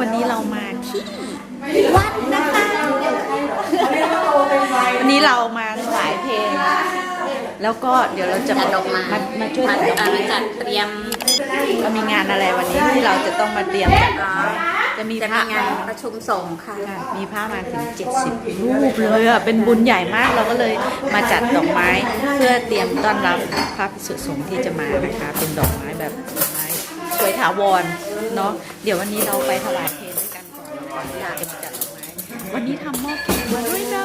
วันนี้เรามาที่วัดนะคะวันนี้เรามาถวายเพลง แล้วก็เดี๋ยวเราจะจัดดอกไม้มามาช่วยมาจัดดอกไม้จัดเตรียมเรามีงานอะไรวันนี้ที่เราจะต้องมาเตรียมจัดดอกไม้จะมีจะพระมีงานประชุมสงฆ์ค่ะค่ะ มีพระมาถึง 70 รูปเลยอะ เป็นบุญใหญ่มากเราก็เลยมาจัดดอกไม้ เพื่อเตรียมต้อนรับพระภิกษุสงฆ์ที่จะมานะคะ เป็นดอกไม้แบบดอกไม้ สวยถาวรเนาะเดี๋ยววันนี้เราไปถวายเพลด้วยกันก่อนก่อนที่เราจะมาจัดดอกไม้วันนี้ทำหม้อแกงมาด้วยนะ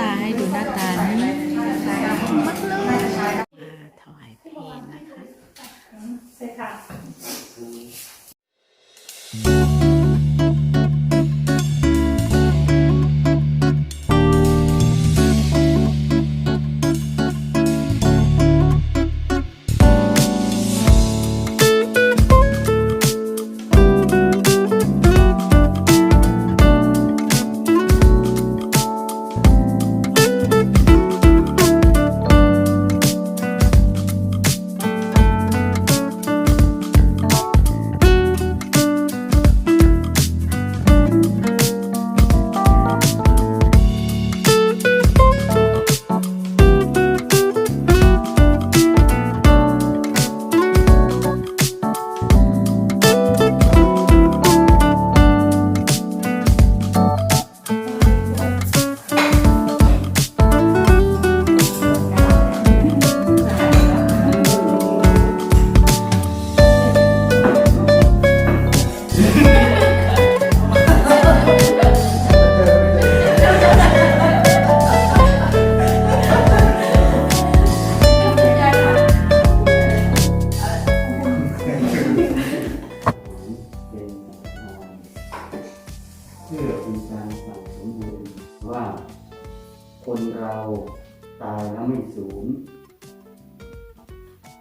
ตาให้ดูหน้าตานี่น่ารักมาเลยถวายเพลนะคะ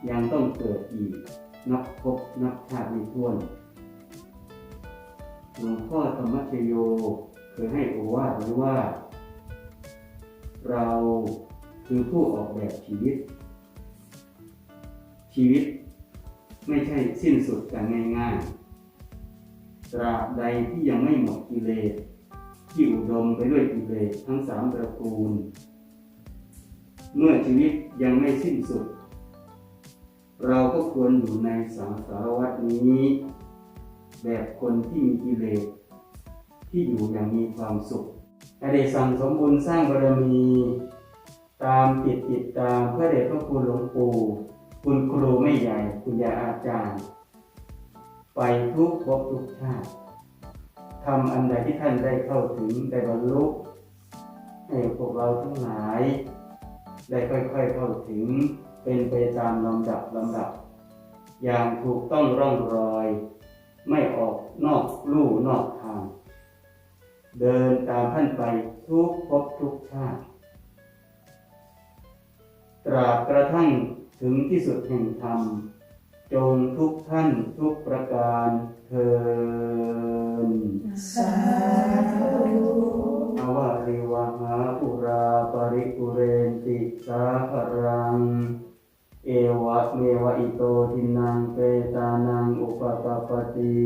ยังต้องเกิดอีก นับพบนับชาติไม่ถ้วนหลวงพ่อธรรมชโยเคยให้โอวาทไว้ว่า เราคือผู้ออกแบบชีวิต ชีวิตไม่ใช่สิ้นสุดกันง่ายๆตราบใดที่ยังไม่หมดกิเลสที่อุดมไปด้วยกิเลสทั้งสามตระกูล เมื่อชีวิตยังไม่สิ้นสุด เราก็ควรอยู่ในสังสารวัฏนี้ แบบคนที่มีกิเลสที่อยู่อย่างมีความสุขอเดชสั่งสมบุญสร้างบารมี ตามติดติดตามพระเดชพระคุณหลวงปู่คุณครูไม่ใหญ่ คุณยาอาจารย์ ไปทุกภพทุกชาติทำอันใดที่ท่านได้เข้าถึงได้บรรลุให้พวกเราทั้งหลาย ได้ค่อยๆเข้าถึงเป็นไปตามลำดับลำดับ อย่างถูกต้องร่องรอย ไม่ออกนอกลู่นอกทาง เดินตามท่านไปทุกภพทุกชาติ ตราบกระทั่งถึงที่สุดแห่งธรรม จงทุกท่านทุกประการเทินอ วาริวหาปุราปริปุเรนติสาครัง เอวะเมวะอิโตทินังเปตานังอุปปปปติ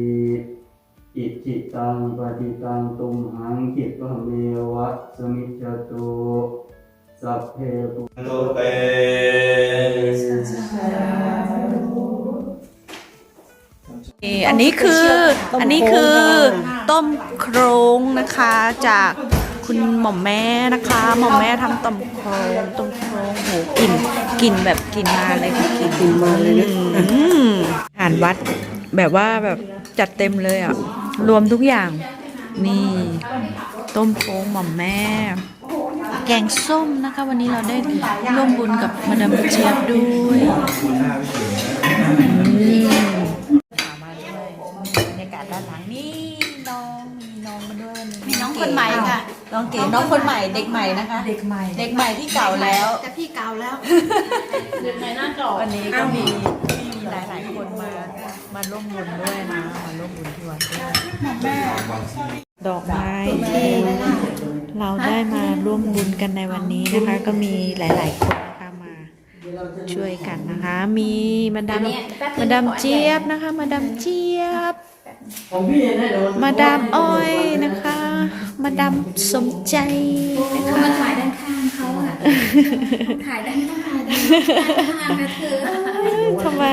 อิจิตังปฏิตังตุมหังคิปะเมวะสมิจจตุสัพเพปุตุเตอันนี้คือ อันนี้คือต้มโครงนะคะจาก คุณหม่อมแม่นะคะ หม่อมแม่ทำต้มโครงต้มโครงโหกลิ่นกลิ่นแบบกลิ่นมาเลยค่ะกลิ่นกินมาเลยนะอืมอาหารวัดแบบว่าแบบจัดเต็มเลยอะ รวมทุกอย่าง นี่ ต้มโครงหม่อมแม่ แกงส้มนะคะ วันนี้เราได้ร่วมบุญกับมาดามเจี๊ยบด้วยอืม พามาด้วยบรรยากาศด้านหลังนี่น้องมีน้องมาด้วย มีน้องคนใหม่ค่ะ น้องเก๋น้องคนใหม่เด็กใหม่นะคะ เด็กใหม่เด็กใหม่ที่เก่าแล้ว แต่พี่เก่าแล้ววันนี้ก็มีมีหลายหลายๆคนมามาร่วมบุญด้วยนะมาร่วมบุญที่วัดด้วยดอกไม้ที่เราได้มาร่วมบุญกันในวันนี้นะคะ ก็มีหลาย ๆ คนนะคะมาช่วยกันนะคะ มีมาดามมาดามเจี๊ยบนะคะ มาดามเจี๊ยบ ของพี่เนี่ยโดนมาดามอ้อยนะคะ มาดามสมใจนะคะมันถ่ายด้านข้างเขาอะถ่ายด้านข้างด้านข้างนะเธอทำไม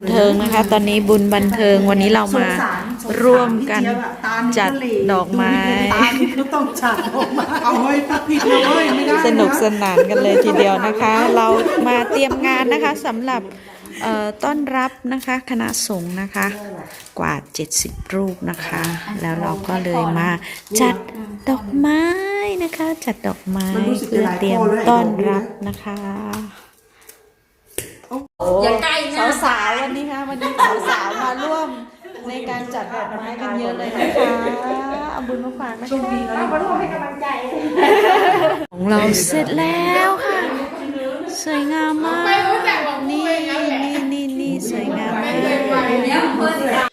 บันเทิงนะคะ ตอนนี้บุญบันเทิงวันนี้เรามาร่วมกันจัดดอกไม้ก็ต้องจัดออกมาเอาเฮ้ยถ้าผิดเลยเว้ยไม่ได้ะสนุกสนานกันเลยทีเดียวนะคะ เรามาเตรียมงานนะคะสำหรับเอ่อ ต้อนรับนะคะคณะสงฆ์นะคะกว่า 70 รูปนะคะ แล้วเราก็เลยมาจัดดอกไม้นะคะ จัดดอกไม้เพื่อเตรียมต้อนรับนะคะอย่าใกล้นะสาวๆวันนี้ค่ะวันนี้สาวๆมาร่วมในการจัดดอกไม้กันเยอะเลยนะคะเอาบุญมาฝากนะคะมาร่วมให้กำลังใจ ของเราเสร็จแล้วค่ะ สวยงามมาก เนี่ย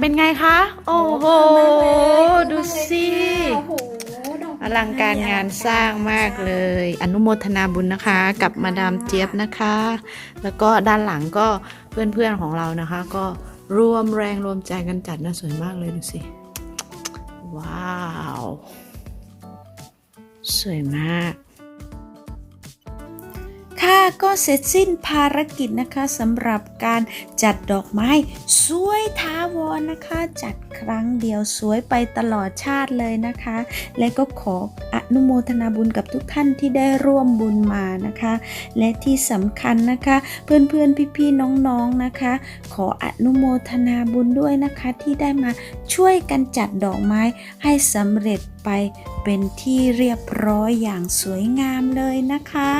เป็นไงคะ โอ้โห ดูสิอลังการงานสร้างมากเลย อนุโมทนาบุญนะคะ กับมาดามเจี๊ยบนะคะ แล้วก็ด้านหลังก็เพื่อนๆของเรานะคะ ก็ร่วมแรงรวมใจกันจัดนะสวยมากเลยดูสิ ว้าว สวยมาก ค่ะ ก็เสร็จสิ้นภารกิจนะคะสำหรับการจัดดอกไม้ สวยท้าวรนะคะ จัดครั้งเดียวสวยไปตลอดชาติเลยนะคะ และก็ขออนุโมทนาบุญกับทุกท่านที่ได้ร่วมบุญมานะคะ และที่สำคัญนะคะ เพื่อนๆพี่ๆน้องๆนะคะ ขออนุโมทนาบุญด้วยนะคะที่ได้มาช่วยกันจัดดอกไม้ให้สำเร็จไปเป็นที่เรียบร้อยอย่างสวยงามเลยนะคะ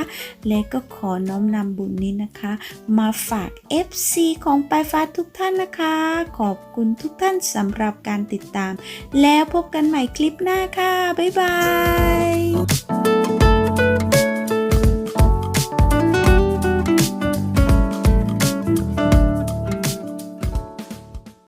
และก็ขอน้อมนำบุญนี้นะคะ มาฝาก FC ของปลายฟ้าทุกท่านนะคะ ขอบคุณทุกท่านสำหรับการติดตาม แล้วพบกันใหม่คลิปหน้าค่ะ บ๊ายบาย